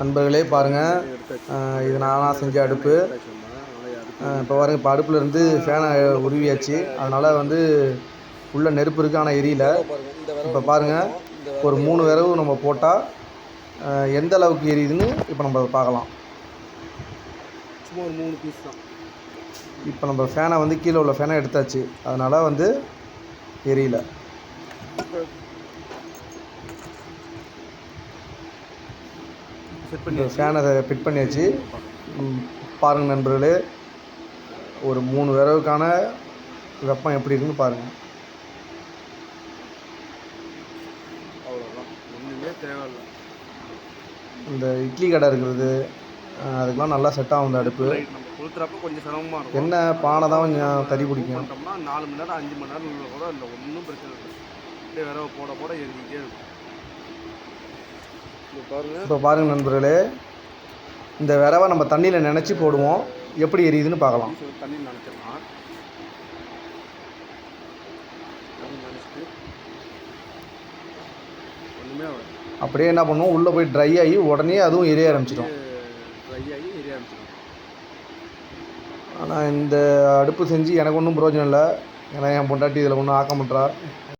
நண்பர்களே பாருங்கள் இது நானாக செஞ்ச அடுப்பு. இப்போ பாருங்க இப்போ அடுப்புல இருந்து ஃபேனை உருவியாச்சு. அதனால் வந்து உள்ள நெருப்பு இருக்குது ஆனால் எரியல. இப்போ பாருங்கள் ஒரு மூணு விரவு நம்ம போட்டால் எந்த அளவுக்கு எரியுதுன்னு இப்போ நம்ம பார்க்கலாம். சும்மா ஒரு மூணு பீஸ் தான். இப்போ நம்ம ஃபேனை வந்து கீழே உள்ள ஃபேனை எடுத்தாச்சு. அதனால் வந்து எரியல செட் பண்ணி இந்த ஃபேனை ஃபிட் பண்ணியாச்சு. ம், பாருங்க நண்பர்களே. ஒரு மூணு விரவுக்கான வெப்பம் எப்படி இருக்குன்னு பாருங்கள் இந்த இட்லி கடை இருக்கிறது அதுக்கெலாம் நல்லா செட் ஆகும் இந்த அடுப்பு. கொளுத்துறப்ப கொஞ்சம் சிரமமாக இருக்கும். என்ன பானை தான் கொஞ்சம் தறி பிடிக்கும். பண்ணிட்டோம்னா நாலு மணி நேரம் அஞ்சு மணி நேரம் கூட இல்லை ஒன்றும் பிரச்சனை இல்லை. அப்படியே விரவை போட போட எரிஞ்சிக்கிட்டே இருக்கும். இப்போ பாருங்க. இப்போ பாருங்கள் நண்பர்களே இந்த விரவை நம்ம தண்ணியில் நினச்சி போடுவோம். எப்படி எரியுதுன்னு பார்க்கலாம். பீஸ் வந்து தண்ணி நினச்சிடலாம் அப்படியே என்ன பண்ணுவோம் உள்ளே போய் ட்ரை ஆகி உடனே அதுவும் எரிய ஆரம்பிச்சிடும். ட்ரை ஆகி எரிய ஆரம்பிச்சிடும். ஆனால் இந்த அடுப்பு செஞ்சு எனக்கு ஒன்றும் பிரயோஜனம் இல்லை. ஏன்னா என் பொண்டாட்டி இதில் ஒன்றும் ஆக்க மாட்டா